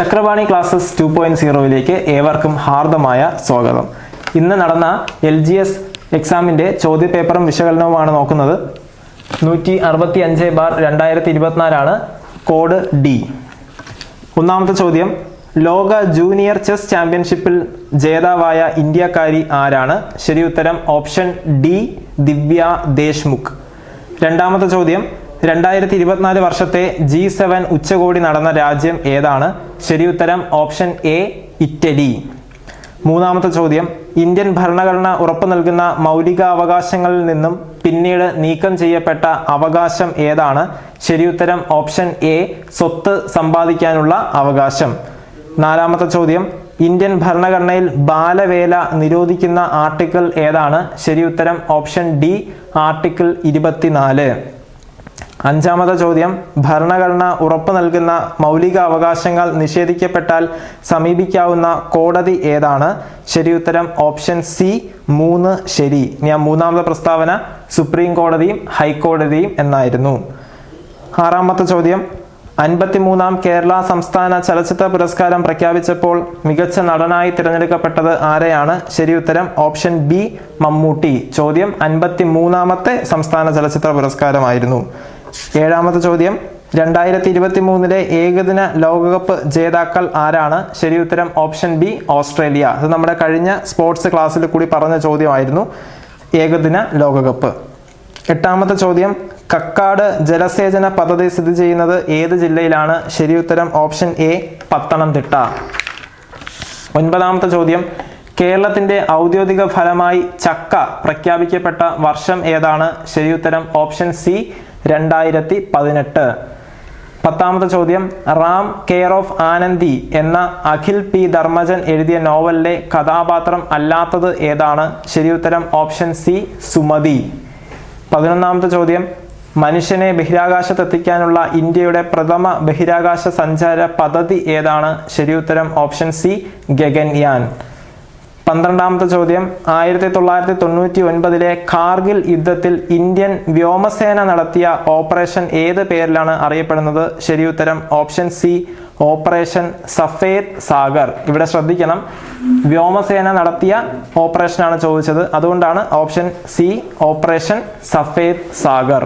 Chakravani classes two point സീറോയിലേക്ക് ഏവർക്കും ഹാർദമായ സ്വാഗതം. ഇന്ന് നടന്ന എൽ ജി എസ് എക്സാമിന്റെ ചോദ്യപേപ്പറും വിശകലനവുമാണ് നോക്കുന്നത്. നൂറ്റി അറുപത്തി അഞ്ച് ബാർ രണ്ടായിരത്തി ഇരുപത്തിനാലാണ് കോഡ് ഡി. ഒന്നാമത്തെ ചോദ്യം ലോക ജൂനിയർ ചെസ് ചാമ്പ്യൻഷിപ്പിൽ ജേതാവായ ഇന്ത്യക്കാരി ആരാണ്? ശരി ഉത്തരം ഓപ്ഷൻ ഡി ദിവ്യ ദേശ്മുഖ്. രണ്ടാമത്തെ ചോദ്യം രണ്ടായിരത്തി ഇരുപത്തിനാല് വർഷത്തെ ജി സെവൻ ഉച്ചകോടി നടന്ന രാജ്യം ഏതാണ്? ശരി ഉത്തരം ഓപ്ഷൻ എ ഇറ്റലി. മൂന്നാമത്തെ ചോദ്യം ഇന്ത്യൻ ഭരണഘടന ഉറപ്പു നൽകുന്ന മൗലിക അവകാശങ്ങളിൽ നിന്നും പിന്നീട് നീക്കം ചെയ്യപ്പെട്ട അവകാശം ഏതാണ്? ശരിയുത്തരം ഓപ്ഷൻ എ സ്വത്ത് സമ്പാദിക്കാനുള്ള അവകാശം. നാലാമത്തെ ചോദ്യം ഇന്ത്യൻ ഭരണഘടനയിൽ ബാലവേല നിരോധിക്കുന്ന ആർട്ടിക്കിൾ ഏതാണ്? ശരിയുത്തരം ഓപ്ഷൻ ഡി ആർട്ടിക്കിൾ ഇരുപത്തിനാല്. അഞ്ചാമത്തെ ചോദ്യം ഭരണഘടന ഉറപ്പു നൽകുന്ന മൗലിക അവകാശങ്ങൾ നിഷേധിക്കപ്പെട്ടാൽ സമീപിക്കാവുന്ന കോടതി ഏതാണ്? ശരി ഉത്തരം ഓപ്ഷൻ സി മൂന്ന് ശരി. ഞാൻ മൂന്നാമത്തെ പ്രസ്താവന സുപ്രീം കോടതിയും ഹൈക്കോടതിയും എന്നായിരുന്നു. ആറാമത്തെ ചോദ്യം അൻപത്തിമൂന്നാം കേരള സംസ്ഥാന ചലച്ചിത്ര പുരസ്കാരം പ്രഖ്യാപിച്ചപ്പോൾ മികച്ച നടനായി തിരഞ്ഞെടുക്കപ്പെട്ടത് ആരെയാണ്? ശരി ഉത്തരം ഓപ്ഷൻ ബി മമ്മൂട്ടി. ചോദ്യം അൻപത്തി മൂന്നാമത്തെ സംസ്ഥാന ചലച്ചിത്ര പുരസ്കാരമായിരുന്നു. ഏഴാമത്തെ ചോദ്യം. രണ്ടായിരത്തി ഇരുപത്തി മൂന്നിലെ ഏകദിന ലോകകപ്പ് ജേതാക്കൾ ആരാണ്? ശരി ഉത്തരം ഓപ്ഷൻ ബി ഓസ്ട്രേലിയ. അത് നമ്മുടെ കഴിഞ്ഞ സ്പോർട്സ് ക്ലാസ്സിൽ കൂടി പറഞ്ഞ ചോദ്യമായിരുന്നു. ഏകദിന ലോകകപ്പ്. എട്ടാമത്തെ ചോദ്യം. കക്കാട് ജലസേചന പദ്ധതി സ്ഥിതി ചെയ്യുന്നത് ഏത് ജില്ലയിലാണ്? ശരി ഉത്തരം ഓപ്ഷൻ എ പത്തനംതിട്ട. ഒൻപതാമത്തെ ചോദ്യം. കേരളത്തിന്റെ ഔദ്യോഗിക ഫലമായി ചക്ക പ്രഖ്യാപിക്കപ്പെട്ട വർഷം ഏതാണ്? ശരിയുത്തരം ഓപ്ഷൻ സി രണ്ടായിരത്തി പതിനെട്ട് പത്താമത്തെ ചോദ്യം റാം കെയർ ഓഫ് ആനന്ദി എന്ന അഖിൽ പി ധർമ്മജൻ എഴുതിയ നോവലിലെ കഥാപാത്രം അല്ലാത്തത് ഏതാണ്? ശരിയുത്തരം ഓപ്ഷൻ സി സുമതി. പതിനൊന്നാമത്തെ ചോദ്യം മനുഷ്യനെ ബഹിരാകാശത്തെത്തിക്കാനുള്ള ഇന്ത്യയുടെ പ്രഥമ ബഹിരാകാശ സഞ്ചാര പദ്ധതി ഏതാണ്? ശരിയുത്തരം ഓപ്ഷൻ സി ഗഗൻയാൻ. പന്ത്രണ്ടാമത്തെ ചോദ്യം. ആയിരത്തി തൊള്ളായിരത്തി തൊണ്ണൂറ്റി ഒൻപതിലെ കാർഗിൽ യുദ്ധത്തിൽ ഇന്ത്യൻ വ്യോമസേന നടത്തിയ ഓപ്പറേഷൻ ഏത് പേരിലാണ് അറിയപ്പെടുന്നത്? ശരി ഉത്തരം option C operation Safed Sagar. ഇവിടെ ശ്രദ്ധിക്കണം. വ്യോമസേന നടത്തിയ ഓപ്പറേഷനാണ് ചോദിച്ചത്. അതുകൊണ്ടാണ് option C operation Safed Sagar.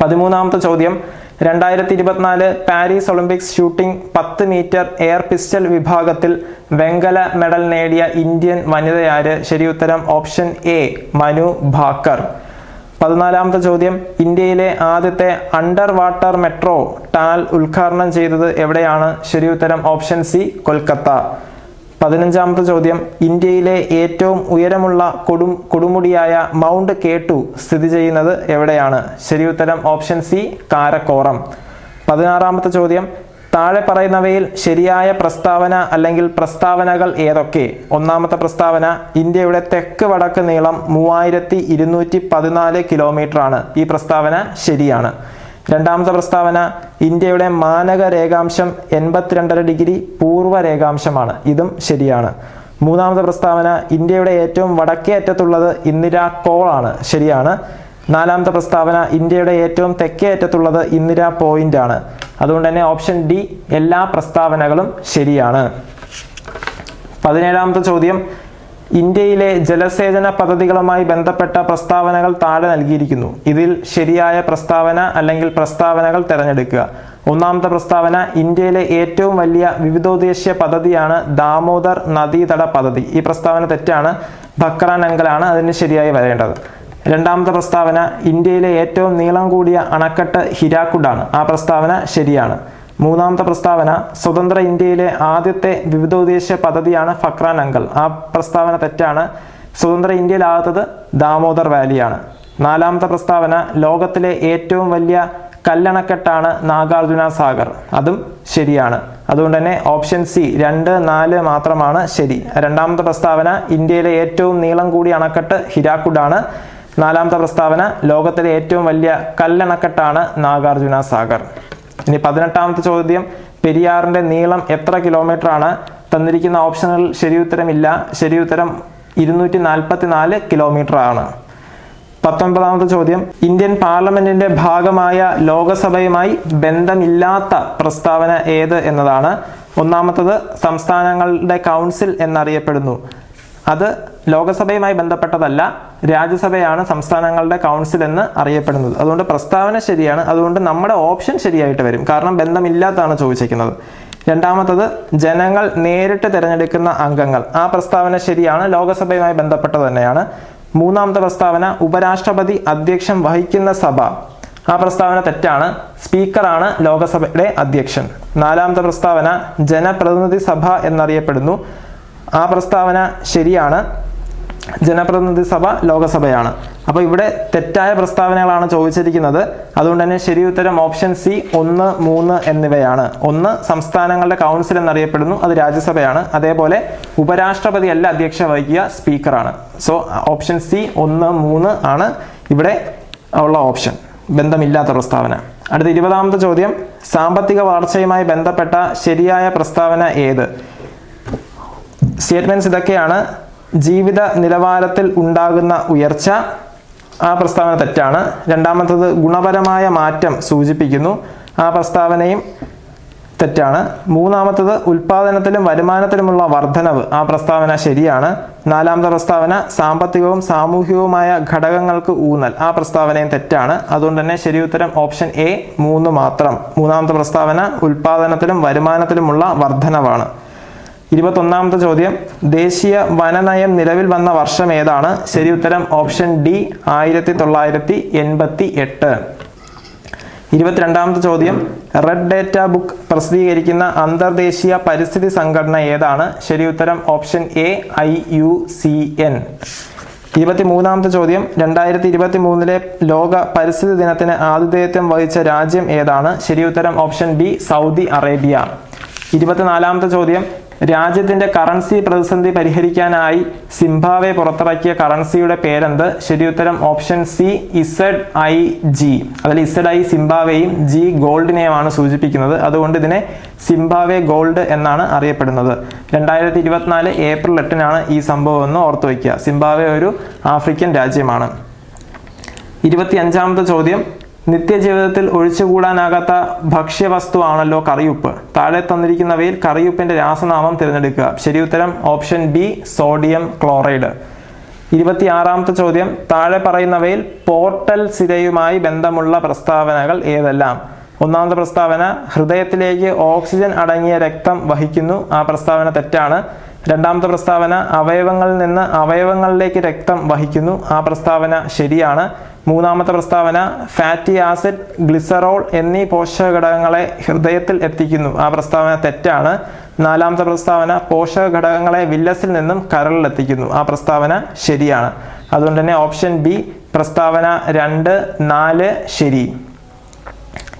പതിമൂന്നാമത്തെ ചോദ്യം. രണ്ടായിരത്തി ഇരുപത്തിനാല് പാരീസ് ഒളിമ്പിക്സ് ഷൂട്ടിംഗ് പത്ത് മീറ്റർ എയർ പിസ്റ്റൽ വിഭാഗത്തിൽ വെങ്കല മെഡൽ നേടിയ ഇന്ത്യൻ വനിതയാര്? ശരിയുത്തരം ഓപ്ഷൻ എ മനു ഭാക്കർ. പതിനാലാമത്തെ ചോദ്യം ഇന്ത്യയിലെ ആദ്യത്തെ അണ്ടർ വാട്ടർ മെട്രോ ടണൽ ഉദ്ഘാടനം ചെയ്തത് എവിടെയാണ്? ശരിയുത്തരം ഓപ്ഷൻ സി കൊൽക്കത്ത. പതിനഞ്ചാമത്തെ ചോദ്യം. ഇന്ത്യയിലെ ഏറ്റവും ഉയരമുള്ള കൊടും കൊടുമുടിയായ മൗണ്ട് കെ ടു സ്ഥിതി ചെയ്യുന്നത് എവിടെയാണ്? ശരിയുത്തരം ഓപ്ഷൻ സി കാരക്കോറം. പതിനാറാമത്തെ ചോദ്യം. താഴെ പറയുന്നവയിൽ ശരിയായ പ്രസ്താവന അല്ലെങ്കിൽ പ്രസ്താവനകൾ ഏതൊക്കെ? ഒന്നാമത്തെ പ്രസ്താവന ഇന്ത്യയുടെ തെക്ക് വടക്ക് നീളം മൂവായിരത്തി ഇരുന്നൂറ്റി പതിനാല് കിലോമീറ്റർ ആണ് ഈ പ്രസ്താവന ശരിയാണ്. രണ്ടാമത്തെ പ്രസ്താവന ഇന്ത്യയുടെ മാനക രേഖാംശം എൺപത്തിരണ്ടര ഡിഗ്രി പൂർവ രേഖാംശമാണ് ഇതും ശരിയാണ്. മൂന്നാമത്തെ പ്രസ്താവന ഇന്ത്യയുടെ ഏറ്റവും വടക്കേ അറ്റത്തുള്ളത് ഇന്ദിരാ കോളാണ്. ശരിയാണ്. നാലാമത്തെ പ്രസ്താവന ഇന്ത്യയുടെ ഏറ്റവും തെക്കേ അറ്റത്തുള്ളത് ഇന്ദിരാ പോയിന്റ് ആണ് അതുകൊണ്ട് തന്നെ ഓപ്ഷൻ ഡി എല്ലാ പ്രസ്താവനകളും ശരിയാണ്. പതിനേഴാമത്തെ ചോദ്യം ഇന്ത്യയിലെ ജലസേചന പദ്ധതികളുമായി ബന്ധപ്പെട്ട പ്രസ്താവനകൾ താഴെ നൽകിയിരിക്കുന്നു. ഇതിൽ ശരിയായ പ്രസ്താവന അല്ലെങ്കിൽ പ്രസ്താവനകൾ തിരഞ്ഞെടുക്കുക. ഒന്നാമത്തെ പ്രസ്താവന ഇന്ത്യയിലെ ഏറ്റവും വലിയ വിവിധോദ്ദേശീയ പദ്ധതിയാണ് ദാമോദർ നദീതട പദ്ധതി. ഈ പ്രസ്താവന തെറ്റാണ്. ബക്രാനങ്കലാണ് അതിന് ശരിയായി വരേണ്ടത്. രണ്ടാമത്തെ പ്രസ്താവന ഇന്ത്യയിലെ ഏറ്റവും നീളം കൂടിയ അണക്കെട്ട് ഹിരാക്കുഡാണ്. ആ പ്രസ്താവന ശരിയാണ്. മൂന്നാമത്തെ പ്രസ്താവന സ്വതന്ത്ര ഇന്ത്യയിലെ ആദ്യത്തെ വിവിധോദ്ദേശീയ പദ്ധതിയാണ് ഫക്രാൻ അങ്കൽ. ആ പ്രസ്താവന തെറ്റാണ്. സ്വതന്ത്ര ഇന്ത്യയിലാകത്തത് ദാമോദർ വാലിയാണ്. നാലാമത്തെ പ്രസ്താവന ലോകത്തിലെ ഏറ്റവും വലിയ കല്ലണക്കെട്ടാണ് നാഗാർജുന സാഗർ. അതും ശരിയാണ്. അതുകൊണ്ട് തന്നെ ഓപ്ഷൻ സി രണ്ട് നാല് മാത്രമാണ് ശരി. രണ്ടാമത്തെ പ്രസ്താവന ഇന്ത്യയിലെ ഏറ്റവും നീളം കൂടിയ അണക്കെട്ട് ഹിരാക്കുഡാണ്. നാലാമത്തെ പ്രസ്താവന ലോകത്തിലെ ഏറ്റവും വലിയ കല്ലണക്കെട്ടാണ് നാഗാർജുന സാഗർ. ഇനി പതിനെട്ടാമത്തെ ചോദ്യം പെരിയാറിന്റെ നീളം എത്ര കിലോമീറ്റർ ആണ് തന്നിരിക്കുന്ന ഓപ്ഷനുകൾ ശരിയുത്തരമില്ല ശരിയുത്തരം ഇരുന്നൂറ്റി നാൽപ്പത്തി നാല് കിലോമീറ്റർ ആണ് പത്തൊൻപതാമത്തെ ചോദ്യം ഇന്ത്യൻ പാർലമെന്റിന്റെ ഭാഗമായ ലോകസഭയുമായി ബന്ധമില്ലാത്ത പ്രസ്താവന ഏത് എന്നതാണ്. ഒന്നാമത്തത് സംസ്ഥാനങ്ങളുടെ കൗൺസിൽ എന്നറിയപ്പെടുന്നു. അത് ലോകസഭയുമായി ബന്ധപ്പെട്ടതല്ല രാജ്യസഭയാണ് സംസ്ഥാനങ്ങളുടെ കൗൺസിൽ എന്ന് അറിയപ്പെടുന്നത്. അതുകൊണ്ട് പ്രസ്താവന ശരിയാണ് അതുകൊണ്ട് നമ്മുടെ ഓപ്ഷൻ ശരിയായിട്ട് വരും. കാരണം ബന്ധമില്ലാത്തതാണ് ചോദിച്ചിരിക്കുന്നത്. രണ്ടാമത്തത് ജനങ്ങൾ നേരിട്ട് തിരഞ്ഞെടുക്കുന്ന അംഗങ്ങൾ. ആ പ്രസ്താവന ശരിയാണ് ലോകസഭയുമായി ബന്ധപ്പെട്ട തന്നെയാണ്. മൂന്നാമത്തെ പ്രസ്താവന ഉപരാഷ്ട്രപതി അധ്യക്ഷം വഹിക്കുന്ന സഭ. ആ പ്രസ്താവന തെറ്റാണ് സ്പീക്കറാണ് ലോകസഭയുടെ അധ്യക്ഷൻ. നാലാമത്തെ പ്രസ്താവന ജനപ്രതിനിധി സഭ എന്നറിയപ്പെടുന്നു. ആ പ്രസ്താവന ശരിയാണ് ജനപ്രതിനിധി സഭ ലോകസഭയാണ്. അപ്പോൾ ഇവിടെ തെറ്റായ പ്രസ്താവനകളാണ് ചോദിച്ചിരിക്കുന്നത്. അതുകൊണ്ട് തന്നെ ശരി ഉത്തരം ഓപ്ഷൻ സി ഒന്ന് മൂന്ന് എന്നിവയാണ്. ഒന്ന് സംസ്ഥാനങ്ങളുടെ കൗൺസിൽ എന്നറിയപ്പെടുന്നു അത് രാജ്യസഭയാണ്. അതേപോലെ ഉപരാഷ്ട്രപതി അല്ല അധ്യക്ഷ വഹിക്കുക സ്പീക്കറാണ് സോ ഓപ്ഷൻ സി ഒന്ന് മൂന്ന് ആണ് ഇവിടെ ഉള്ള ഓപ്ഷൻ. ബന്ധമില്ലാത്ത പ്രസ്താവന. അടുത്ത ഇരുപതാമത്തെ ചോദ്യം. സാമ്പത്തിക വളർച്ചയുമായി ബന്ധപ്പെട്ട ശരിയായ പ്രസ്താവന ഏത്? സ്റ്റേറ്റ്മെന്റ്സ് ഇതൊക്കെയാണ്. ജീവിത നിലവാരത്തിൽ ഉണ്ടാകുന്ന ഉയർച്ച ആ പ്രസ്താവന തെറ്റാണ്. രണ്ടാമത്തത് ഗുണപരമായ മാറ്റം സൂചിപ്പിക്കുന്നു. ആ പ്രസ്താവനയും തെറ്റാണ്. മൂന്നാമത്തത് ഉൽപാദനത്തിലും വരുമാനത്തിലുമുള്ള വർധനവ് ആ പ്രസ്താവന ശരിയാണ്. നാലാമത്തെ പ്രസ്താവന സാമ്പത്തികവും സാമൂഹികവുമായ ഘടകങ്ങൾക്ക് ഊന്നൽ ആ പ്രസ്താവനയും തെറ്റാണ്. അതുകൊണ്ട് തന്നെ ശരി ഉത്തരം ഓപ്ഷൻ എ മൂന്ന് മാത്രം. മൂന്നാമത്തെ പ്രസ്താവന ഉൽപാദനത്തിലും വരുമാനത്തിലുമുള്ള വർധനവാണ്. ഇരുപത്തൊന്നാമത്തെ ചോദ്യം. ദേശീയ വനനയം നിലവിൽ വന്ന വർഷം ഏതാണ്? ശരി ഉത്തരം ഓപ്ഷൻ ഡി ആയിരത്തി തൊള്ളായിരത്തി എൺപത്തി എട്ട് ഇരുപത്തിരണ്ടാമത്തെ ചോദ്യം. റെഡ് ഡേറ്റ ബുക്ക് പ്രസിദ്ധീകരിക്കുന്ന അന്തർദേശീയ പരിസ്ഥിതി സംഘടന ഏതാണ്? ശരി ഉത്തരം option A I U C N. ഇരുപത്തി മൂന്നാമത്തെ ചോദ്യം. രണ്ടായിരത്തി ഇരുപത്തി മൂന്നിലെ ലോക പരിസ്ഥിതി ദിനത്തിന് ആതിഥേയത്വം വഹിച്ച രാജ്യം ഏതാണ്? ശരി ഉത്തരം ഓപ്ഷൻ ബി സൗദി അറേബ്യ. ഇരുപത്തിനാലാമത്തെ ചോദ്യം. രാജ്യത്തിന്റെ കറൻസി പ്രതിസന്ധി പരിഹരിക്കാനായി സിംബാവെ പുറത്തിറക്കിയ കറൻസിയുടെ പേരെന്ത്? ശരിയുത്തരം option C Z I G അതിൽ ഇസഡ് ഐ സിംബാവെയും ജി ഗോൾഡിനെയുമാണ് സൂചിപ്പിക്കുന്നത്. അതുകൊണ്ട് ഇതിനെ സിംബാവെ ഗോൾഡ് എന്നാണ് അറിയപ്പെടുന്നത്. രണ്ടായിരത്തി ഇരുപത്തിനാല് ഏപ്രിൽ എട്ടിനാണ് ഈ സംഭവം എന്ന് ഓർത്തു വയ്ക്കുക. സിംബാവെ ഒരു ആഫ്രിക്കൻ രാജ്യമാണ്. ഇരുപത്തി അഞ്ചാമത്തെ ചോദ്യം. നിത്യജീവിതത്തിൽ ഒഴിച്ചുകൂടാനാകാത്ത ഭക്ഷ്യവസ്തുവാണല്ലോ കറിയുപ്പ്. താഴെ തന്നിരിക്കുന്നവയിൽ കറിയുപ്പിന്റെ രാസനാമം തിരഞ്ഞെടുക്കുക. ശരി ഉത്തരം ഓപ്ഷൻ ബി സോഡിയം ക്ലോറൈഡ്. ഇരുപത്തിയാറാമത്തെ ചോദ്യം താഴെ പറയുന്നവയിൽ പോർട്ടൽ സിരയുമായി ബന്ധമുള്ള പ്രസ്താവനകൾ ഏതെല്ലാം? ഒന്നാമത്തെ പ്രസ്താവന ഹൃദയത്തിലേക്ക് ഓക്സിജൻ അടങ്ങിയ രക്തം വഹിക്കുന്നു. ആ പ്രസ്താവന തെറ്റാണ്. രണ്ടാമത്തെ പ്രസ്താവന അവയവങ്ങളിൽ നിന്ന് അവയവങ്ങളിലേക്ക് രക്തം വഹിക്കുന്നു. ആ പ്രസ്താവന ശരിയാണ്. മൂന്നാമത്തെ പ്രസ്താവന ഫാറ്റി ആസിഡ് ഗ്ലിസറോൾ എന്നീ പോഷക ഘടകങ്ങളെ ഹൃദയത്തിൽ എത്തിക്കുന്നു. ആ പ്രസ്താവന തെറ്റാണ്. നാലാമത്തെ പ്രസ്താവന പോഷക ഘടകങ്ങളെ വില്ലസിൽ നിന്നും കരളിൽ എത്തിക്കുന്നു. ആ പ്രസ്താവന ശരിയാണ്. അതുകൊണ്ട് തന്നെ ഓപ്ഷൻ ബി പ്രസ്താവന രണ്ട് നാല് ശരി.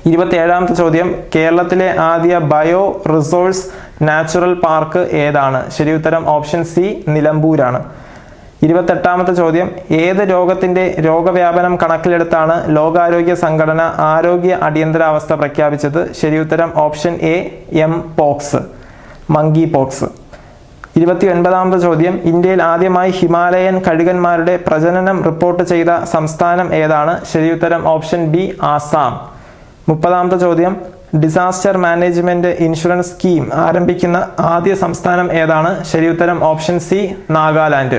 ഇരുപത്തിയേഴാമത്തെ ചോദ്യം കേരളത്തിലെ ആദ്യ ബയോ റിസോഴ്സ് നാച്ചുറൽ പാർക്ക് ഏതാണ്? ശരി ഉത്തരം ഓപ്ഷൻ സി നിലമ്പൂരാണ്. ഇരുപത്തെട്ടാമത്തെ ചോദ്യം ഏത് രോഗത്തിന്റെ രോഗവ്യാപനം കണക്കിലെടുത്താണ് ലോകാരോഗ്യ സംഘടന ആരോഗ്യ അടിയന്തരാവസ്ഥ പ്രഖ്യാപിച്ചത്? ശരി ഉത്തരം option A M pox monkey pox. ഇരുപത്തി ഒൻപതാമത്തെ ചോദ്യം ഇന്ത്യയിൽ ആദ്യമായി ഹിമാലയൻ കഴുകന്മാരുടെ പ്രജനനം റിപ്പോർട്ട് ചെയ്ത സംസ്ഥാനം ഏതാണ്? ശരിയുത്തരം ഓപ്ഷൻ ബി ആസാം. മുപ്പതാമത്തെ ചോദ്യം ഡിസാസ്റ്റർ മാനേജ്മെന്റ് ഇൻഷുറൻസ് സ്കീം ആരംഭിക്കുന്ന ആദ്യ സംസ്ഥാനം ഏതാണ്? ശരിയുത്തരം ഓപ്ഷൻ സി നാഗാലാൻഡ്.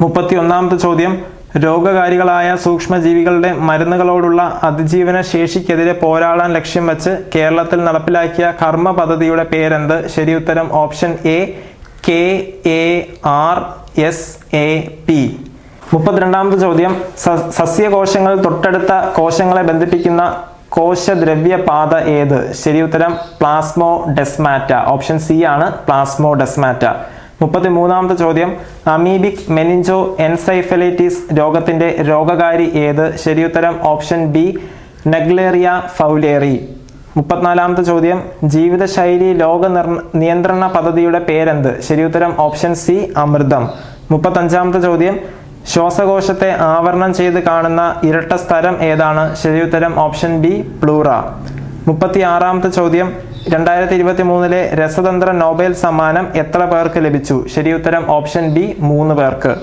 മുപ്പത്തി ഒന്നാമത്തെ ചോദ്യം. രോഗകാരികളായ സൂക്ഷ്മജീവികളുടെ മരുന്നുകളോടുള്ള അതിജീവന ശേഷിക്കെതിരെ പോരാടാൻ ലക്ഷ്യം വെച്ച് കേരളത്തിൽ നടപ്പിലാക്കിയ കർമ്മ പദ്ധതിയുടെ പേരെന്ത്? ശരിയുത്തരം option A K A R S A P. മുപ്പത്തിരണ്ടാമത്തെ ചോദ്യം. സസ്യകോശങ്ങൾ തൊട്ടടുത്ത കോശങ്ങളെ ബന്ധിപ്പിക്കുന്ന കോശദ്രവ്യ പാത ഏത് ഉത്തരം പ്ലാസ്മോ ഡെസ്മാറ്റ ഓപ്ഷൻ സി ആണ് പ്ലാസ്മോ ഡെസ്മാറ്റ മുപ്പത്തി മൂന്നാമത്തെ ചോദ്യം അമീബിക് മെനിഞ്ചോ എൻസൈഫലൈറ്റിസ് രോഗത്തിന്റെ രോഗകാരി ഏത്? ശരിയുത്തരം ഓപ്ഷൻ ബി നെഗ്ലേറിയ ഫൗലേറി. മുപ്പത്തിനാലാമത്തെ ചോദ്യം ജീവിതശൈലി നിർ- നിയന്ത്രണ പദ്ധതിയുടെ പേരെന്ത്? ശരിയുത്തരം ഓപ്ഷൻ സി അമൃതം. മുപ്പത്തഞ്ചാമത്തെ ചോദ്യം ശ്വാസകോശത്തെ ആവരണം ചെയ്ത് കാണുന്ന ഇരട്ട സ്ഥലം ഏതാണ്? ശരിയുത്തരം ഓപ്ഷൻ ബി പ്ലൂറ. മുപ്പത്തി ആറാമത്തെ ചോദ്യം. രണ്ടായിരത്തി ഇരുപത്തി മൂന്നിലെ രസതന്ത്ര നോബൽ സമ്മാനം എത്ര പേർക്ക് ലഭിച്ചു? ശരിയുത്തരം ഓപ്ഷൻ ബി മൂന്ന് പേർക്ക്.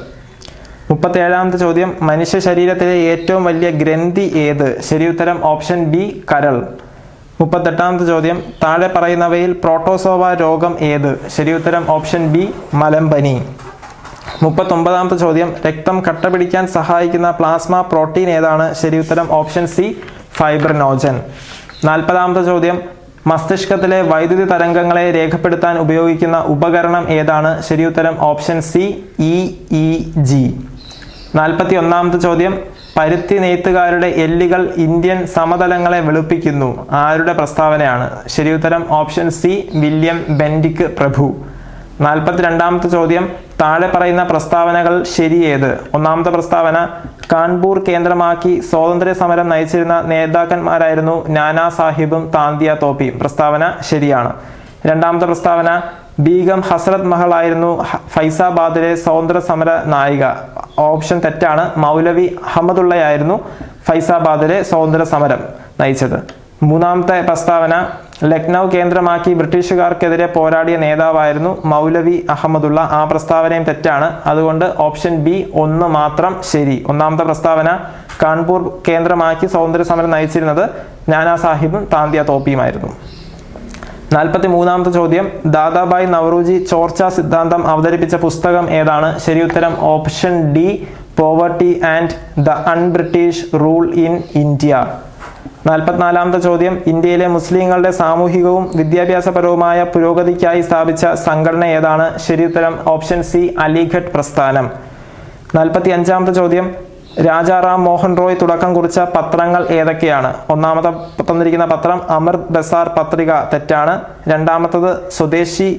മുപ്പത്തേഴാമത്തെ ചോദ്യം. മനുഷ്യ ശരീരത്തിലെ ഏറ്റവും വലിയ ഗ്രന്ഥി ഏത്? ശരിയുത്തരം ഓപ്ഷൻ ബി കരൾ. മുപ്പത്തെട്ടാമത്തെ ചോദ്യം. താഴെ പറയുന്നവയിൽ പ്രോട്ടോസോവ രോഗം ഏത്? ശരിയുത്തരം ഓപ്ഷൻ ബി മലമ്പനി. മുപ്പത്തൊമ്പതാമത്തെ ചോദ്യം. രക്തം കട്ട പിടിക്കാൻ സഹായിക്കുന്ന പ്ലാസ്മ പ്രോട്ടീൻ ഏതാണ്? ശരി ഉത്തരം ഓപ്ഷൻ സി ഫൈബ്രനോജൻ. നാൽപ്പതാമത്തെ ചോദ്യം. മസ്തിഷ്കത്തിലെ വൈദ്യുതി തരംഗങ്ങളെ രേഖപ്പെടുത്താൻ ഉപയോഗിക്കുന്ന ഉപകരണം ഏതാണ്? ശരി ഉത്തരം option C E E G. നാൽപ്പത്തി ഒന്നാമത്തെ ചോദ്യം. പരുത്തി നെയ്ത്തുകാരുടെ എല്ലുകൾ ഇന്ത്യൻ സമതലങ്ങളെ വെളുപ്പിക്കുന്നു. ആരുടെ പ്രസ്താവനയാണ്? ശരി ഉത്തരം ഓപ്ഷൻ സി വില്യം ബെൻഡിക് പ്രഭു. നാൽപ്പത്തിരണ്ടാമത്തെ ചോദ്യം താഴെ പറയുന്ന പ്രസ്താവനകൾ ശരിയേത്? ഒന്നാമത്തെ പ്രസ്താവന കാൺപൂർ കേന്ദ്രമാക്കി സ്വാതന്ത്ര്യ സമരം നയിച്ചിരുന്ന നേതാക്കന്മാരായിരുന്നു നാനാ സാഹിബും താന്തിയ തോപ്പിയും. പ്രസ്താവന ശരിയാണ്. രണ്ടാമത്തെ പ്രസ്താവന ബീഗം ഹസ്രത് മഹൾ ആയിരുന്നു ഫൈസാബാദിലെ സ്വാതന്ത്ര്യ സമര നായിക. ഓപ്ഷൻ തെറ്റാണ്. മൗലവി അഹമ്മദുള്ളയായിരുന്നു ഫൈസാബാദിലെ സ്വാതന്ത്ര്യ സമരം നയിച്ചത്. മൂന്നാമത്തെ പ്രസ്താവന ലക്നൗ കേന്ദ്രമാക്കി ബ്രിട്ടീഷുകാർക്കെതിരെ പോരാടിയ നേതാവായിരുന്നു മൗലവി അഹമ്മദുള്ള. ആ പ്രസ്താവനയും തെറ്റാണ്. അതുകൊണ്ട് ഓപ്ഷൻ ബി ഒന്ന് മാത്രം ശരി. ഒന്നാമത്തെ പ്രസ്താവന കാൺപൂർ കേന്ദ്രമാക്കി സ്വാതന്ത്ര്യ സമരം നയിച്ചിരുന്നത് നാനാ സാഹിബും താന്തിയ തോപ്പിയുമായിരുന്നു. നാൽപ്പത്തി മൂന്നാമത്തെ ചോദ്യം ദാദാബായ് നവറൂജി ചോർച്ച സിദ്ധാന്തം അവതരിപ്പിച്ച പുസ്തകം ഏതാണ്? ശരിയുത്തരം option D poverty and the unBritish rule in India. നാൽപ്പത്തിനാലാമത്തെ ചോദ്യം ഇന്ത്യയിലെ മുസ്ലിങ്ങളുടെ സാമൂഹികവും വിദ്യാഭ്യാസപരവുമായ പുരോഗതിക്കായി സ്ഥാപിച്ച സംഘടന ഏതാണ്? ശരിയുത്തരം ഓപ്ഷൻ സി അലിഘട്ട് പ്രസ്ഥാനം. നാൽപ്പത്തി അഞ്ചാമത്തെ ചോദ്യം രാജാറാം മോഹൻ റോയ് തുടക്കം കുറിച്ച പത്രങ്ങൾ ഏതൊക്കെയാണ്? ഒന്നാമത്തെ തന്നിരിക്കുന്ന പത്രം അമൃത് ബസാർ പത്രിക തെറ്റാണ്. രണ്ടാമത്തത് സ്വദേശി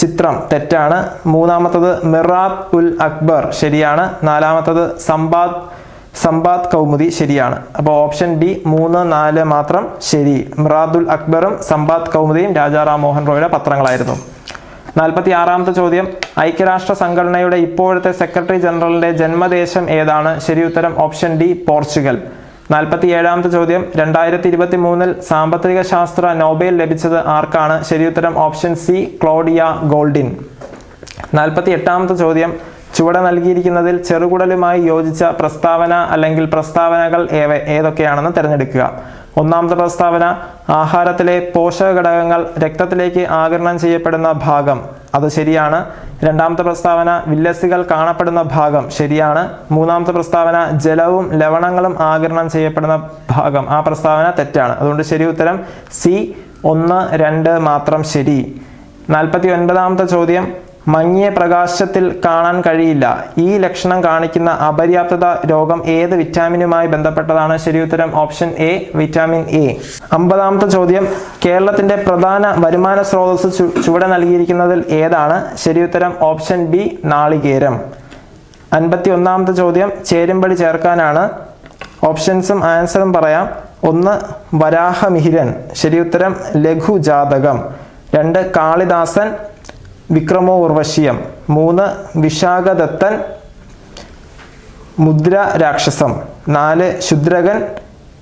ചിത്രം തെറ്റാണ്. മൂന്നാമത്തത് മിറാത്ത് ഉൽ അക്ബർ ശരിയാണ്. നാലാമത്തത് സമ്പാദ് സമ്പാദ് കൗമുദി ശരിയാണ്. അപ്പോൾ ഓപ്ഷൻ ഡി മൂന്ന് നാല് മാത്രം ശരി. മിറാദുൽ അക്ബറും സമ്പാദ് കൗമുദിയും രാജാറാം മോഹൻ റോയുടെ പത്രങ്ങളായിരുന്നു. നാൽപ്പത്തി ആറാമത്തെ ചോദ്യം. ഐക്യരാഷ്ട്ര സംഘടനയുടെ ഇപ്പോഴത്തെ സെക്രട്ടറി ജനറലിന്റെ ജന്മദേശം ഏതാണ്? ശരി ഉത്തരം ഓപ്ഷൻ ഡി പോർച്ചുഗൽ. നാൽപ്പത്തി ഏഴാമത്തെ ചോദ്യം. രണ്ടായിരത്തി ഇരുപത്തി മൂന്നിൽ സാമ്പത്തിക ശാസ്ത്ര നോബൽ ലഭിച്ചത് ആർക്കാണ്? ശരിയുത്തരം ഓപ്ഷൻ സി ക്ലോഡിയ ഗോൾഡിൻ. നാൽപ്പത്തി എട്ടാമത്തെ ചോദ്യം. ചുവടെ നൽകിയിരിക്കുന്നതിൽ ചെറുകുടലുമായി യോജിച്ച പ്രസ്താവന അല്ലെങ്കിൽ പ്രസ്താവനകൾ ഏവ ഏതൊക്കെയാണെന്ന് തിരഞ്ഞെടുക്കുക. ഒന്നാമത്തെ പ്രസ്താവന ആഹാരത്തിലെ പോഷക ഘടകങ്ങൾ രക്തത്തിലേക്ക് ആഗിരണം ചെയ്യപ്പെടുന്ന ഭാഗം. അത് ശരിയാണ്. രണ്ടാമത്തെ പ്രസ്താവന വില്ലസുകൾ കാണപ്പെടുന്ന ഭാഗം. ശരിയാണ്. മൂന്നാമത്തെ പ്രസ്താവന ജലവും ലവണങ്ങളും ആഗിരണം ചെയ്യപ്പെടുന്ന ഭാഗം. ആ പ്രസ്താവന തെറ്റാണ്. അതുകൊണ്ട് ശരി ഉത്തരം സി. ഒന്ന് രണ്ട് മാത്രം ശരി. നാൽപ്പത്തി ഒൻപതാമത്തെ ചോദ്യം. മങ്ങിയ പ്രകാശത്തിൽ കാണാൻ കഴിയില്ല. ഈ ലക്ഷണം കാണിക്കുന്ന അപര്യാപ്തത രോഗം ഏത് വിറ്റാമിനുമായി ബന്ധപ്പെട്ടതാണ്? ശരിയുത്തരം ഓപ്ഷൻ എ വിറ്റാമിൻ എ. അമ്പതാമത്തെ ചോദ്യം കേരളത്തിന്റെ പ്രധാന വരുമാന സ്രോതസ് ചുവടെ നൽകിയിരിക്കുന്നതിൽ ഏതാണ്? ശരിയുത്തരം ഓപ്ഷൻ ബി നാളികേരം. അൻപത്തി ഒന്നാമത്തെ ചോദ്യം ചേരുംപടി ചേർക്കാനാണ്. ഓപ്ഷൻസും ആൻസറും പറയാം. ഒന്ന് വരാഹമിഹിരൻ. ശരിയുത്തരം ലഘുജാതകം. രണ്ട് കാളിദാസൻ. വിക്രമോ ഉർവശിയം. മൂന്ന് വിശാഖദത്തൻ മുദ്ര രാക്ഷസം. നാല് ശുദ്രകൻ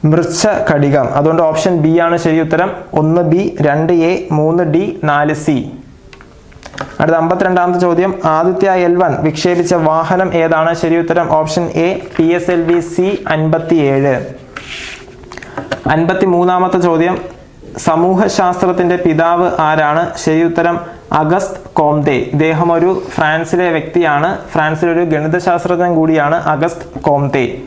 മൃച്ഛ കടികം. അതുകൊണ്ട് ഓപ്ഷൻ ബി ആണ് ശരി ഉത്തരം. ഒന്ന് ബി രണ്ട് എ മൂന്ന് ഡി നാല് സി. അടുത്ത അമ്പത്തിരണ്ടാമത്തെ ചോദ്യം. ആദിത്യ എൽ വൺ വിക്ഷേപിച്ച വാഹനം ഏതാണ് ശരി ഉത്തരം? Option A P S L V C അൻപത്തി ഏഴ് അൻപത്തി മൂന്നാമത്തെ ചോദ്യം. സമൂഹശാസ്ത്രത്തിന്റെ പിതാവ് ആരാണ്? ശരിയുത്തരം അഗസ്റ്റ് കോംതെ. ഇദ്ദേഹം ഒരു ഫ്രാൻസിലെ വ്യക്തിയാണ്. ഫ്രാൻസിലെ ഒരു ഗണിതശാസ്ത്രജ്ഞൻ കൂടിയാണ് അഗസ്റ്റ് കോംതേ.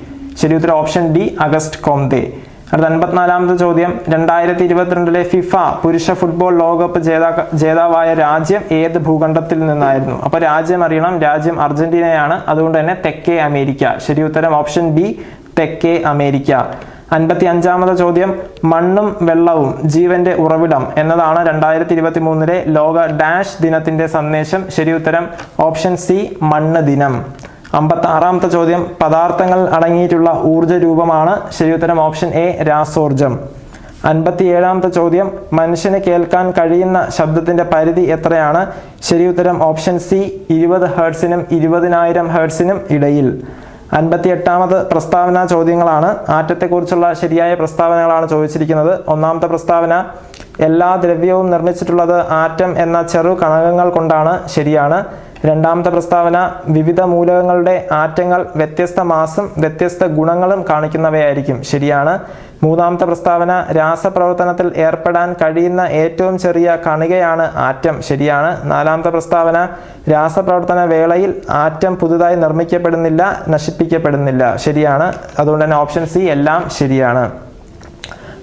ശരിയുത്തരം ഓപ്ഷൻ ഡി അഗസ്റ്റ് കോംതേ. അടുത്ത അൻപത്തിനാലാമത്തെ ചോദ്യം. രണ്ടായിരത്തി ഇരുപത്തിരണ്ടിലെ ഫിഫ പുരുഷ ഫുട്ബോൾ ലോകകപ്പ് ജേതാക്ക ജേതാവായ രാജ്യം ഏത് ഭൂഖണ്ഡത്തിൽ നിന്നായിരുന്നു? അപ്പോൾ രാജ്യം അറിയണം. രാജ്യം അർജന്റീനയാണ്. അതുകൊണ്ട് തന്നെ തെക്കേ അമേരിക്ക. ശരി ഉത്തരം ഓപ്ഷൻ ബി തെക്കേ അമേരിക്ക. അൻപത്തി അഞ്ചാമത്തെ ചോദ്യം മണ്ണും വെള്ളവും ജീവന്റെ ഉറവിടം എന്നതാണ് രണ്ടായിരത്തി ഇരുപത്തി മൂന്നിലെ ലോക ഡാഷ് ദിനത്തിന്റെ സന്ദേശം. ശരി ഉത്തരം ഓപ്ഷൻ സി മണ്ണ് ദിനം. അമ്പത്തി ആറാമത്തെ ചോദ്യം പദാർത്ഥങ്ങൾ അടങ്ങിയിട്ടുള്ള ഊർജ രൂപമാണ്. ശരി ഉത്തരം ഓപ്ഷൻ എ രാസോർജം അൻപത്തി ഏഴാമത്തെ ചോദ്യം മനുഷ്യന് കേൾക്കാൻ കഴിയുന്ന ശബ്ദത്തിന്റെ പരിധി എത്രയാണ്? ശരി ഉത്തരം ഓപ്ഷൻ സി ഇരുപത് ഹേർട്സിനും ഇരുപതിനായിരം ഹേർട്സിനും ഇടയിൽ. അൻപത്തി എട്ടാമത് പ്രസ്താവന ചോദ്യങ്ങളാണ്. ആറ്റത്തെക്കുറിച്ചുള്ള ശരിയായ പ്രസ്താവനകളാണ് ചോദിച്ചിരിക്കുന്നത്. ഒന്നാമത്തെ പ്രസ്താവന എല്ലാ ദ്രവ്യവും നിർമ്മിച്ചിട്ടുള്ളത് ആറ്റം എന്ന ചെറു കണകങ്ങൾ കൊണ്ടാണ് ശരിയാണ്. രണ്ടാമത്തെ പ്രസ്താവന വിവിധ മൂലകങ്ങളുടെ ആറ്റങ്ങൾ വ്യത്യസ്ത മാസം വ്യത്യസ്ത ഗുണങ്ങളും കാണിക്കുന്നവയായിരിക്കും. ശരിയാണ്. മൂന്നാമത്തെ പ്രസ്താവന രാസപ്രവർത്തനത്തിൽ ഏർപ്പെടാൻ കഴിയുന്ന ഏറ്റവും ചെറിയ കണികയാണ് ആറ്റം. ശരിയാണ്. നാലാമത്തെ പ്രസ്താവന രാസപ്രവർത്തന വേളയിൽ ആറ്റം പുതുതായി നിർമ്മിക്കപ്പെടുന്നില്ല നശിപ്പിക്കപ്പെടുന്നില്ല. ശരിയാണ്. അതുകൊണ്ട് തന്നെ ഓപ്ഷൻ സി എല്ലാം ശരിയാണ്.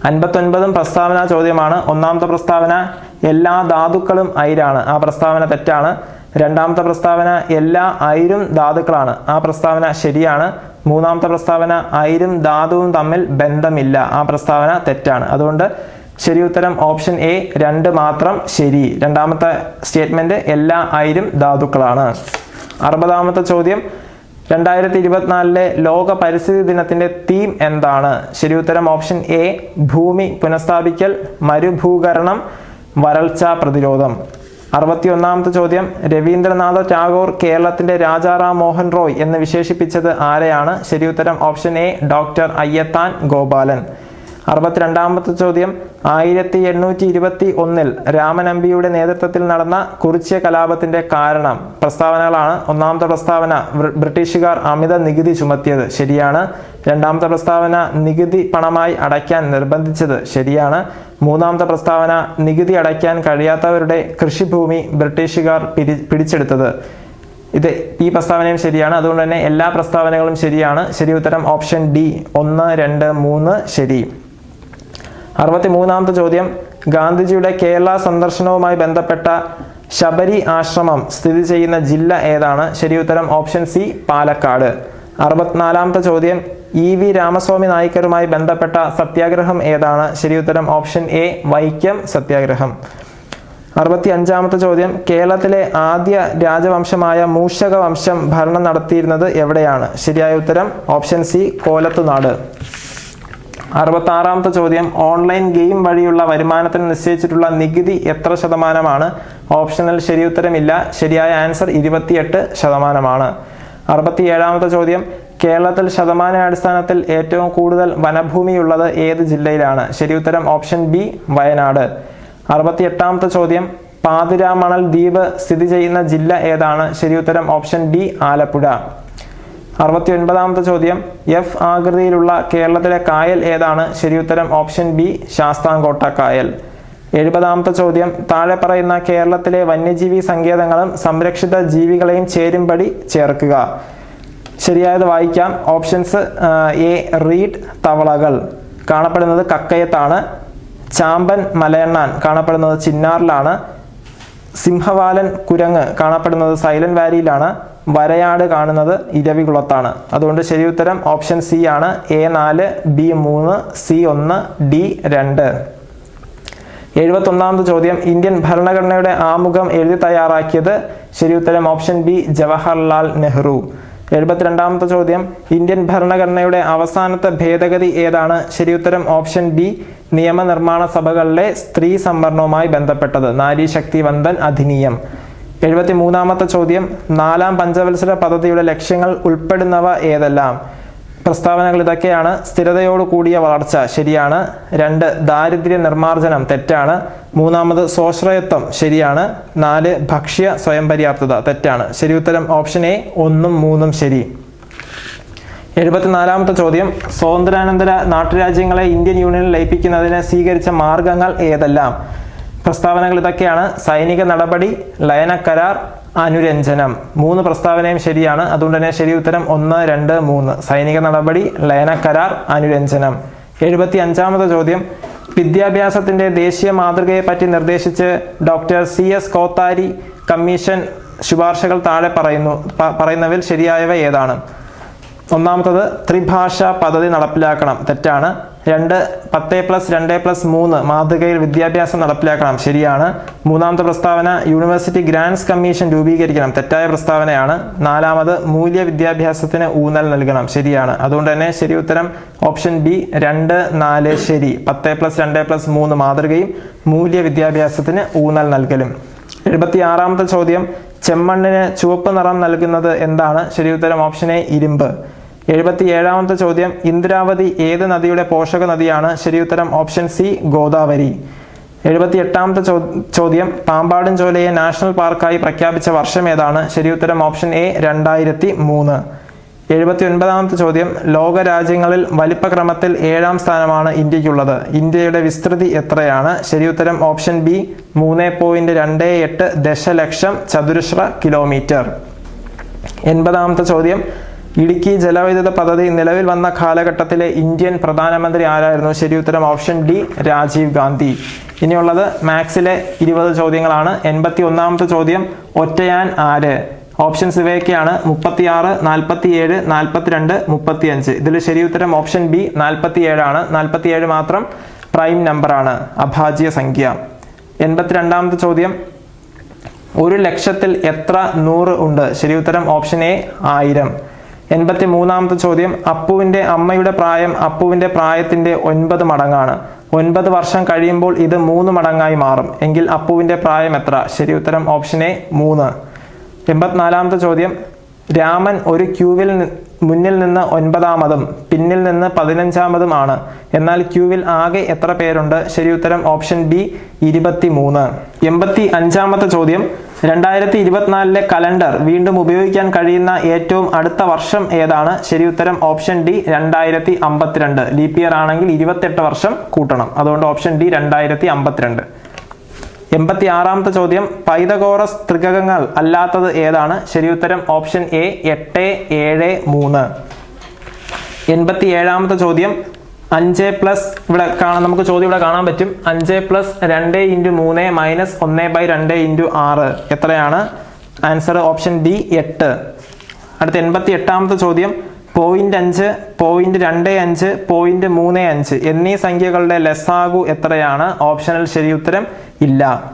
അൻപത്തൊൻപതും പ്രസ്താവന ചോദ്യമാണ്. ഒന്നാമത്തെ പ്രസ്താവന എല്ലാ ധാതുക്കളും അയിരാണ്. ആ പ്രസ്താവന തെറ്റാണ്. രണ്ടാമത്തെ പ്രസ്താവന എല്ലാ അയിരും ധാതുക്കളാണ്. ആ പ്രസ്താവന ശരിയാണ്. മൂന്നാമത്തെ പ്രസ്താവന അയിരും ധാതുവും തമ്മിൽ ബന്ധമില്ല. ആ പ്രസ്താവന തെറ്റാണ്. അതുകൊണ്ട് ശരി ഉത്തരം ഓപ്ഷൻ എ രണ്ട് മാത്രം ശരി. രണ്ടാമത്തെ സ്റ്റേറ്റ്മെന്റ് എല്ലാ അയിരും ധാതുക്കളാണ്. അറുപതാമത്തെ ചോദ്യം രണ്ടായിരത്തി ഇരുപത്തിനാലിലെ ലോക പരിസ്ഥിതി ദിനത്തിന്റെ തീം എന്താണ്? ശരി ഉത്തരം ഓപ്ഷൻ എ ഭൂമി പുനഃസ്ഥാപിക്കൽ മരുഭൂകരണം വരൾച്ച പ്രതിരോധം. അറുപത്തിയൊന്നാമത്തെ ചോദ്യം. രവീന്ദ്രനാഥ ടാഗോർ കേരളത്തിന്റെ രാജാറാം മോഹൻ റോയ് എന്ന് വിശേഷിപ്പിച്ചത് ആരെയാണ്? ശരി ഉത്തരം option A doctor Ayyathan Gopalan. അറുപത്തിരണ്ടാമത്തെ ചോദ്യം. ആയിരത്തി എണ്ണൂറ്റി ഇരുപത്തി ഒന്നിൽ രാമനമ്പിയുടെ നേതൃത്വത്തിൽ നടന്ന കുറിച്യ കലാപത്തിന്റെ കാരണം. പ്രസ്താവനകളാണ് ഒന്നാമത്തെ പ്രസ്താവന. ബ്രിട്ടീഷുകാർ അമിത നികുതി ചുമത്തിയത് ശരിയാണ്. രണ്ടാമത്തെ പ്രസ്താവന നികുതി പണമായി അടയ്ക്കാൻ നിർബന്ധിച്ചത് ശരിയാണ്. മൂന്നാമത്തെ പ്രസ്താവന നികുതി അടയ്ക്കാൻ കഴിയാത്തവരുടെ കൃഷിഭൂമി ബ്രിട്ടീഷുകാർ പിരി- പിടിച്ചെടുത്തത്. ഇത് ഈ പ്രസ്താവനയും ശരിയാണ്. അതുകൊണ്ട് തന്നെ എല്ലാ പ്രസ്താവനകളും ശരിയാണ്. ശരി ഉത്തരം ഓപ്ഷൻ ഡി. ഒന്ന് രണ്ട് മൂന്ന് ശരി. അറുപത്തി മൂന്നാമത്തെ ചോദ്യം. ഗാന്ധിജിയുടെ കേരള സന്ദർശനവുമായി ബന്ധപ്പെട്ട ശബരി ആശ്രമം സ്ഥിതി ചെയ്യുന്ന ജില്ല ഏതാണ്? ശരിയുത്തരം ഓപ്ഷൻ സി പാലക്കാട്. അറുപത്തിനാലാമത്തെ ചോദ്യം. ഇ വി രാമസ്വാമി നായിക്കരുമായി ബന്ധപ്പെട്ട സത്യാഗ്രഹം ഏതാണ്? ശരിയുത്തരം ഓപ്ഷൻ എ വൈക്കം സത്യാഗ്രഹം. അറുപത്തി അഞ്ചാമത്തെ ചോദ്യം. കേരളത്തിലെ ആദ്യ രാജവംശമായ മൂഷക വംശം ഭരണം നടത്തിയിരുന്നത് എവിടെയാണ്? ശരിയായ ഉത്തരം ഓപ്ഷൻ സി കോലത്തുനാട്. അറുപത്തി ആറാമത്തെ ചോദ്യം. ഓൺലൈൻ ഗെയിം വഴിയുള്ള വരുമാനത്തിന് നിശ്ചയിച്ചിട്ടുള്ള നികുതി എത്ര ശതമാനമാണ്? ഓപ്ഷനിൽ ശരി ഉത്തരമില്ല. ശരിയായ ആൻസർ ഇരുപത്തിയെട്ട് ശതമാനമാണ്. അറുപത്തി ഏഴാമത്തെ ചോദ്യം. കേരളത്തിൽ ശതമാന അടിസ്ഥാനത്തിൽ ഏറ്റവും കൂടുതൽ വനഭൂമിയുള്ളത് ഏത് ജില്ലയിലാണ്? ശരി ഉത്തരം ഓപ്ഷൻ ബി വയനാട്. അറുപത്തി എട്ടാമത്തെ ചോദ്യം. പാതിരാമണൽ ദ്വീപ് സ്ഥിതി ചെയ്യുന്ന ജില്ല ഏതാണ്? ശരി ഉത്തരം ഓപ്ഷൻ ഡി ആലപ്പുഴ. അറുപത്തി ഒൻപതാമത്തെ ചോദ്യം. എഫ് ആകൃതിയിലുള്ള കേരളത്തിലെ കായൽ ഏതാണ്? ശരിയുത്തരം ഓപ്ഷൻ ബി ശാസ്താംകോട്ട കായൽ. എഴുപതാമത്തെ ചോദ്യം. താഴെ പറയുന്ന കേരളത്തിലെ വന്യജീവി സങ്കേതങ്ങളും സംരക്ഷിത ജീവികളെയും ചേരുംപടി ചേർക്കുക. ശരിയായത് വായിക്കാം. ഓപ്ഷൻസ് എ റീഡ് തവളകൾ. കാണപ്പെടുന്നത് കക്കയത്താണ്. ചാമ്പൻ മലയണ്ണാൻ. കാണപ്പെടുന്നത് ചിന്നാറിലാണ്. സിംഹവാലൻ കുരങ്ങ്. കാണപ്പെടുന്നത് സൈലന്റ് വാലിയിലാണ്. വരയാട് കാണുന്നത് ഇരവികുളത്താണ് അതുകൊണ്ട് ശരി ഉത്തരം ഓപ്ഷൻ സി ആണ്. എ നാല് ബി മൂന്ന് സി ഒന്ന് ഡി രണ്ട്. എഴുപത്തൊന്നാമത് ചോദ്യം. ഇന്ത്യൻ ഭരണഘടനയുടെ ആമുഖം എഴുതി തയ്യാറാക്കിയത് ശരി ഉത്തരം ഓപ്ഷൻ ബി ജവഹർലാൽ നെഹ്റു. എഴുപത്തിരണ്ടാമത്തെ ചോദ്യം. ഇന്ത്യൻ ഭരണഘടനയുടെ അവസാനത്തെ ഭേദഗതി ഏതാണ്? ശരി ഉത്തരം ഓപ്ഷൻ ബി നിയമനിർമ്മാണ സഭകളിലെ സ്ത്രീ സംവരണവുമായി ബന്ധപ്പെട്ടത്. നാരി ശക്തി വന്ദൻ അധിനിയം. എഴുപത്തി മൂന്നാമത്തെ ചോദ്യം നാലാം പഞ്ചവത്സര പദ്ധതിയുടെ ലക്ഷ്യങ്ങൾ ഉൾപ്പെടുന്നവ ഏതെല്ലാം? പ്രസ്താവനകൾ ഇതൊക്കെയാണ്. സ്ഥിരതയോട് കൂടിയ വളർച്ച ശരിയാണ്. രണ്ട് ദാരിദ്ര്യ നിർമ്മാർജനം തെറ്റാണ്. മൂന്നാമത് സ്വാശ്രയത്വം ശരിയാണ്. നാല് ഭക്ഷ്യ സ്വയം പര്യാപ്തത തെറ്റാണ്. ശരി ഉത്തരം ഓപ്ഷൻ എ ഒന്നും മൂന്നും ശരി. എഴുപത്തിനാലാമത്തെ ചോദ്യം സ്വാതന്ത്ര്യാനന്തര നാട്ടുരാജ്യങ്ങളെ ഇന്ത്യൻ യൂണിയനിൽ ലയിപ്പിക്കുന്നതിന് സ്വീകരിച്ച മാർഗങ്ങൾ ഏതെല്ലാം? പ്രസ്താവനകൾ ഇതൊക്കെയാണ്. സൈനിക നടപടി ലയന കരാർ അനുരഞ്ജനം. മൂന്ന് പ്രസ്താവനയും ശരിയാണ്. അതുകൊണ്ട് തന്നെ ശരി ഉത്തരം ഒന്ന് രണ്ട് മൂന്ന്. സൈനിക നടപടി ലയന കരാർ അനുരഞ്ജനം. എഴുപത്തി അഞ്ചാമത് ചോദ്യം. വിദ്യാഭ്യാസത്തിന്റെ ദേശീയ മാതൃകയെ പറ്റി നിർദ്ദേശിച്ച് doctor C S Kothari commission ശുപാർശകൾ താഴെ പറയുന്നു. പറയുന്നവയിൽ ശരിയായവ ഏതാണ്? ഒന്നാമത്തത് ത്രിഭാഷ പദ്ധതി നടപ്പിലാക്കണം. തെറ്റാണ്. രണ്ട് പത്ത് പ്ലസ് രണ്ട് പ്ലസ് മൂന്ന് മാതൃകയിൽ വിദ്യാഭ്യാസം നടപ്പിലാക്കണം. ശരിയാണ്. മൂന്നാമത്തെ പ്രസ്താവന യൂണിവേഴ്സിറ്റി ഗ്രാൻഡ്സ് കമ്മീഷൻ രൂപീകരിക്കണം. തെറ്റായ പ്രസ്താവനയാണ്. നാലാമത് മൂല്യ വിദ്യാഭ്യാസത്തിന് ഊന്നൽ നൽകണം. ശരിയാണ്. അതുകൊണ്ട് തന്നെ ശരി ഉത്തരം ഓപ്ഷൻ ബി രണ്ട് നാല് ശരി. പത്ത് പ്ലസ് രണ്ട് പ്ലസ് മൂന്ന് മാതൃകയും മൂല്യ വിദ്യാഭ്യാസത്തിന് ഊന്നൽ നൽകലും. എഴുപത്തി ആറാമത്തെ ചോദ്യം ചെമ്മണ്ണിന് ചുവപ്പ് നിറം നൽകുന്നത് എന്താണ്? ശരി ഉത്തരം ഓപ്ഷൻ എ ഇരുമ്പ്. എഴുപത്തി ഏഴാമത്തെ ചോദ്യം ഇന്ദ്രാവതി ഏത് നദിയുടെ പോഷക നദിയാണ്? ശരിയുത്തരം ഓപ്ഷൻ സി ഗോദാവരി. എഴുപത്തി എട്ടാമത്തെ ചോദ്യം പാമ്പാടും ചോലയെ നാഷണൽ പാർക്കായി പ്രഖ്യാപിച്ച വർഷം ഏതാണ്? ശരിയുത്തരം ഓപ്ഷൻ എ രണ്ടായിരത്തി മൂന്ന് എഴുപത്തി ഒൻപതാമത്തെ ചോദ്യം ലോക രാജ്യങ്ങളിൽ വലിപ്പക്രമത്തിൽ ഏഴാം സ്ഥാനമാണ് ഇന്ത്യക്കുള്ളത്. ഇന്ത്യയുടെ വിസ്തൃതി എത്രയാണ്? ശരിയുത്തരം ഓപ്ഷൻ ബി മൂന്ന് പോയിന്റ് രണ്ട് എട്ട് ദശലക്ഷം ചതുരശ്ര കിലോമീറ്റർ. എൺപതാമത്തെ ചോദ്യം ഇടുക്കി ജലവൈദ്യുത പദ്ധതി നിലവിൽ വന്ന കാലഘട്ടത്തിലെ ഇന്ത്യൻ പ്രധാനമന്ത്രി ആരായിരുന്നു? ശരി ഉത്തരം ഓപ്ഷൻ ഡി രാജീവ് ഗാന്ധി. ഇനിയുള്ളത് മാത്സിലെ ഇരുപത് ചോദ്യങ്ങളാണ്. എൺപത്തി ഒന്നാമത്തെ ചോദ്യം ഒറ്റയാൻ ആര്? ഓപ്ഷൻസ് ഇവയൊക്കെയാണ്. മുപ്പത്തിയാറ് നാൽപ്പത്തിയേഴ് നാൽപ്പത്തിരണ്ട് മുപ്പത്തിയഞ്ച്. ഇതിൽ ശരി ഉത്തരം ഓപ്ഷൻ ബി നാൽപ്പത്തിയേഴാണ്. നാൽപ്പത്തിയേഴ് മാത്രം പ്രൈം നമ്പറാണ്. അഭാജ്യ സംഖ്യ. എൺപത്തിരണ്ടാമത്തെ ചോദ്യം ഒരു ലക്ഷത്തിൽ എത്ര നൂറ് ഉണ്ട്? ശരി ഉത്തരം ഓപ്ഷൻ എ ആയിരം. എൺപത്തി മൂന്നാമത്തെ ചോദ്യം അപ്പുവിന്റെ അമ്മയുടെ പ്രായം അപ്പുവിന്റെ പ്രായത്തിന്റെ ഒൻപത് മടങ്ങാണ്. ഒൻപത് വർഷം കഴിയുമ്പോൾ ഇത് മൂന്ന് മടങ്ങായി മാറും. എങ്കിൽ അപ്പുവിന്റെ പ്രായം എത്ര? ശരി ഉത്തരം ഓപ്ഷൻ എ മൂന്ന്. എൺപത്തിനാലാമത്തെ ചോദ്യം രാമൻ ഒരു ക്യൂവിൽ മുന്നിൽ നിന്ന് ഒൻപതാമതും പിന്നിൽ നിന്ന് പതിനഞ്ചാമതും ആണ്. എന്നാൽ ക്യൂവിൽ ആകെ എത്ര പേരുണ്ട്? ശരി ഉത്തരം ഓപ്ഷൻ ബി ഇരുപത്തി മൂന്ന് എൺപത്തി അഞ്ചാമത്തെ ചോദ്യം. രണ്ടായിരത്തി ഇരുപത്തിനാലിലെ കലണ്ടർ വീണ്ടും ഉപയോഗിക്കാൻ കഴിയുന്ന ഏറ്റവും അടുത്ത വർഷം ഏതാണ്? ശരി ഉത്തരം ഓപ്ഷൻ ഡി രണ്ടായിരത്തി അമ്പത്തിരണ്ട് ലീപ് ഇയർ ആണെങ്കിൽ ഇരുപത്തെട്ട് വർഷം കൂട്ടണം. അതുകൊണ്ട് ഓപ്ഷൻ ഡി രണ്ടായിരത്തി അമ്പത്തിരണ്ട് എൺപത്തി ആറാമത്തെ ചോദ്യം. പൈതഗോറസ് ത്രികകങ്ങൾ അല്ലാത്തത് ഏതാണ്? ശരി ഉത്തരം ഓപ്ഷൻ എ എട്ട് ഏഴ് മൂന്ന്. എൺപത്തി ഏഴാമത്തെ ചോദ്യം. അഞ്ച് പ്ലസ് ഇവിടെ കാണാം. നമുക്ക് ചോദ്യം ഇവിടെ കാണാൻ പറ്റും. അഞ്ച് പ്ലസ് രണ്ട് ഇന്റു മൂന്ന് മൈനസ് ഒന്ന് ബൈ രണ്ട് ഇന്റു ആറ്. എത്രയാണ്? ആൻസർ ഓപ്ഷൻ ഡി എട്ട്. അടുത്ത എൺപത്തി എട്ടാമത്തെ ചോദ്യം. പോയിന്റ് അഞ്ച് പോയിന്റ് രണ്ട് അഞ്ച് പോയിന്റ് മൂന്ന് അഞ്ച്. എന്നീ സംഖ്യകളുടെ ലെസ്സാകു എത്രയാണ്? ഓപ്ഷനിൽ ശരി ഉത്തരം ഇല്ല.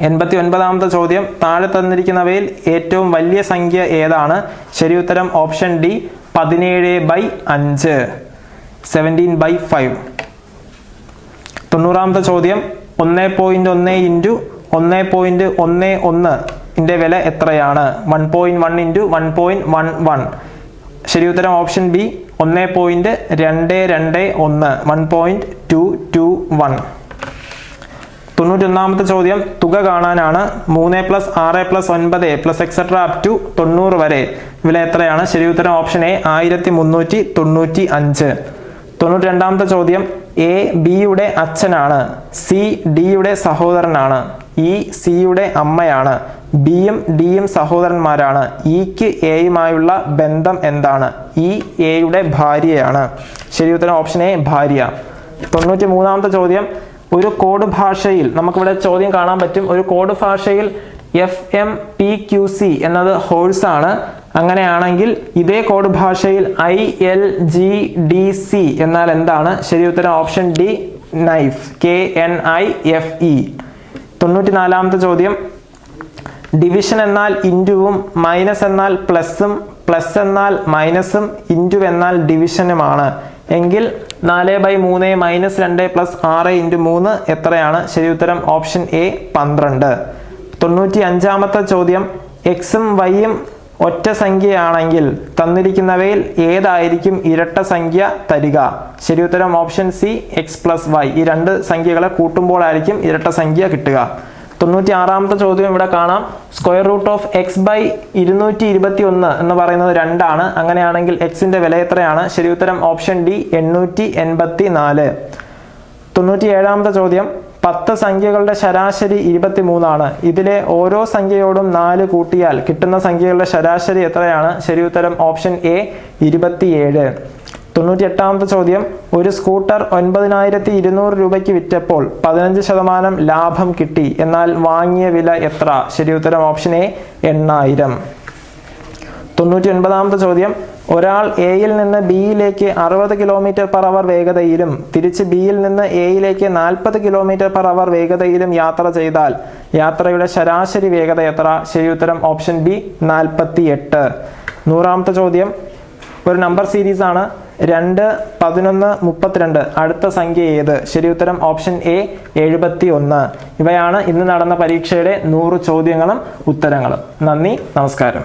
എൺപത്തി ഒൻപതാമത്തെ ചോദ്യം. താഴെ തന്നിരിക്കുന്നവയിൽ ഏറ്റവും വലിയ സംഖ്യ ഏതാണ്? ശരി ഉത്തരം ഓപ്ഷൻ ഡി പതിനേഴ് ബൈ അഞ്ച്. Seventeen by five. തൊണ്ണൂറാമത്തെ ചോദ്യം. ഒന്ന് പോയിന്റ് ഒന്ന് ഇന്റു ഒന്ന് പോയിന്റ് ഒന്ന് ഒന്ന് ന്റെ വില എത്രയാണ്? One point one into one point one one. ശരി ഉത്തരം ഓപ്ഷൻ ബി. ഒന്ന് പോയിന്റ് രണ്ട് രണ്ട് ഒന്ന്. One point two two one. തൊണ്ണൂറ്റൊന്നാമത്തെ ചോദ്യം തുക കാണാനാണ്. മൂന്ന് പ്ലസ് ആറ് പ്ലസ് ഒൻപത് പ്ലസ് എക്സെട്ര അപ് ടു തൊണ്ണൂറ് വരെ. വില എത്രയാണ്? ശരി ഉത്തരം ഓപ്ഷൻ എ ആയിരത്തി മുന്നൂറ്റി തൊണ്ണൂറ്റി അഞ്ച്. തൊണ്ണൂറ്റി രണ്ടാമത്തെ ചോദ്യം എ ബിയുടെ അച്ഛനാണ്. സി ഡിയുടെ സഹോദരനാണ്. ഇ സിയുടെ അമ്മയാണ്. ബിയും ഡിയും സഹോദരന്മാരാണ്. ഇക്ക് എയുമായുള്ള ബന്ധം എന്താണ്? ഇ എയുടെ ഭാര്യയാണ്. ശരി ഉത്തരം ഓപ്ഷൻ എ ഭാര്യ. തൊണ്ണൂറ്റി മൂന്നാമത്തെ ചോദ്യം ഒരു കോഡ് ഭാഷയിൽ നമുക്കിവിടെ ചോദ്യം കാണാൻ പറ്റും. ഒരു കോഡ് ഭാഷയിൽ F M P Q C എന്നത് ഹോഴ്സ് ആണ്. അങ്ങനെയാണെങ്കിൽ ഇതേ കോഡ് ഭാഷയിൽ I L G D C എന്നാൽ എന്താണ്? ശരി ഉത്തരം option D knife K N I F E തൊണ്ണൂറ്റി നാലാമത്തെ ചോദ്യം. ഡിവിഷൻ എന്നാൽ ഇന്റുവും മൈനസ് എന്നാൽ പ്ലസും പ്ലസ് എന്നാൽ മൈനസും ഇന്റു എന്നാൽ ഡിവിഷനുമാണ്. എങ്കിൽ നാല് ബൈ മൂന്ന് മൈനസ് രണ്ട് പ്ലസ് ആറ് ഇന്റു മൂന്ന് എത്രയാണ്? ശരി ഉത്തരം ഓപ്ഷൻ എ പന്ത്രണ്ട്. തൊണ്ണൂറ്റി അഞ്ചാമത്തെ ചോദ്യം എക്സും വൈയും ഒറ്റ സംഖ്യയാണെങ്കിൽ തന്നിരിക്കുന്നവയിൽ ഏതായിരിക്കും ഇരട്ട സംഖ്യ തരിക? ശരി ഉത്തരം option C X plus Y ഈ രണ്ട് സംഖ്യകളെ കൂട്ടുമ്പോഴായിരിക്കും ഇരട്ട സംഖ്യ കിട്ടുക. തൊണ്ണൂറ്റി ആറാമത്തെ ചോദ്യം ഇവിടെ കാണാം. Square root of X by ഇരുന്നൂറ്റി ഇരുപത്തി ഒന്ന് എന്ന് പറയുന്നത് രണ്ടാണ്. അങ്ങനെയാണെങ്കിൽ എക്സിന്റെ വില എത്രയാണ്? ശരി ഉത്തരം ഓപ്ഷൻ ഡി എണ്ണൂറ്റി എൺപത്തി നാല് തൊണ്ണൂറ്റി ഏഴാമത്തെ ചോദ്യം പത്ത് സംഖ്യകളുടെ ശരാശരി ഇരുപത്തി മൂന്നാണ് ഇതിലെ ഓരോ സംഖ്യയോടും നാല് കൂട്ടിയാൽ കിട്ടുന്ന സംഖ്യകളുടെ ശരാശരി എത്രയാണ്? ശരി ഉത്തരം ഓപ്ഷൻ എ ഇരുപത്തിയേഴ്. തൊണ്ണൂറ്റി എട്ടാമത്തെ ചോദ്യം. ഒരു സ്കൂട്ടർ ഒൻപതിനായിരത്തി ഇരുന്നൂറ് രൂപയ്ക്ക് വിറ്റപ്പോൾ പതിനഞ്ച് ശതമാനം ലാഭം കിട്ടി. എന്നാൽ വാങ്ങിയ വില എത്ര? ശരി ഉത്തരം ഓപ്ഷൻ എ എണ്ണായിരം. തൊണ്ണൂറ്റി ഒൻപതാമത്തെ ചോദ്യം. ഒരാൾ എയിൽ നിന്ന് ബിയിലേക്ക് അറുപത് കിലോമീറ്റർ പെർ അവർ വേഗതയിലും തിരിച്ച് ബിയിൽ നിന്ന് എയിലേക്ക് നാൽപ്പത് കിലോമീറ്റർ പെർ അവർ വേഗതയിലും യാത്ര ചെയ്താൽ യാത്രയുടെ ശരാശരി വേഗത എത്ര? ശരി ഉത്തരം ഓപ്ഷൻ ബി നാൽപ്പത്തി എട്ട് നൂറാമത്തെ ചോദ്യം. ഒരു നമ്പർ സീരീസ് ആണ് രണ്ട് പതിനൊന്ന് മുപ്പത്തിരണ്ട്. അടുത്ത സംഖ്യ ഏത്? ശരി ഉത്തരം ഓപ്ഷൻ എ എഴുപത്തി ഒന്ന് ഇവയാണ് ഇന്ന് നടന്ന പരീക്ഷയുടെ നൂറ് ചോദ്യങ്ങളും ഉത്തരങ്ങളും. നന്ദി നമസ്കാരം.